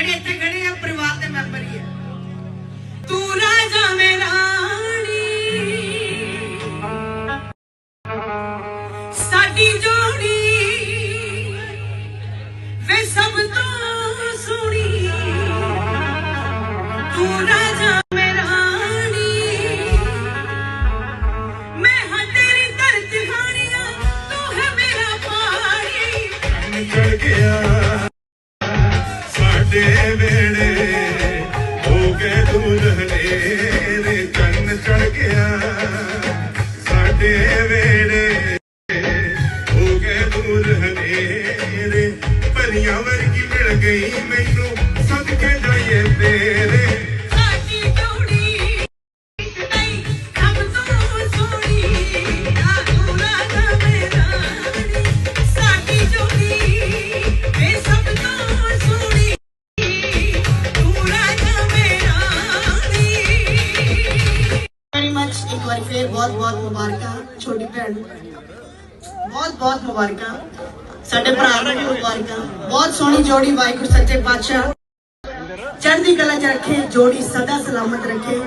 ਜਿਹੜੇ ਇੱਥੇ ਖੜੇ ਆ ਪਰਿਵਾਰ ਦੇ ਮੈਂਬਰ ਹੀ ਆ। ਤੂੰ ਰਾਜਾ ਮੇਰਾ ਸਾਡੀ ਜੋ ਚੜ ਗਿਆ ਸਾਡੇ ਵੇੜੇ ਹੋ ਗਏ ਦੁਲਹਨੇ ਰੇ ਪਰੀਆਂ ਵਰਗੀ ਮਿਲ ਗਈ ਮੈਨੂੰ। ਸਦਕੇ ਜਾਈਏ ਤੇ ਇੱਕ ਵਾਰੀ ਫੇਰ ਬਹੁਤ ਬਹੁਤ ਮੁਬਾਰਕਾਂ ਛੋਟੀ ਭੈਣ ਨੂੰ ਬਹੁਤ ਬਹੁਤ ਮੁਬਾਰਕਾਂ ਸਾਡੇ ਭਰਾ ਨੂੰ ਵੀ ਮੁਬਾਰਕਾਂ ਬਹੁਤ ਸੋਹਣੀ ਜੋੜੀ ਵਾਹਿਗੁਰੂ ਸੱਚੇ ਪਾਤਸ਼ਾਹ ਚੜ੍ਹਦੀ ਕਲਾ ਚ ਰੱਖੇ ਜੋੜੀ ਸਦਾ ਸਲਾਮਤ ਰੱਖੇ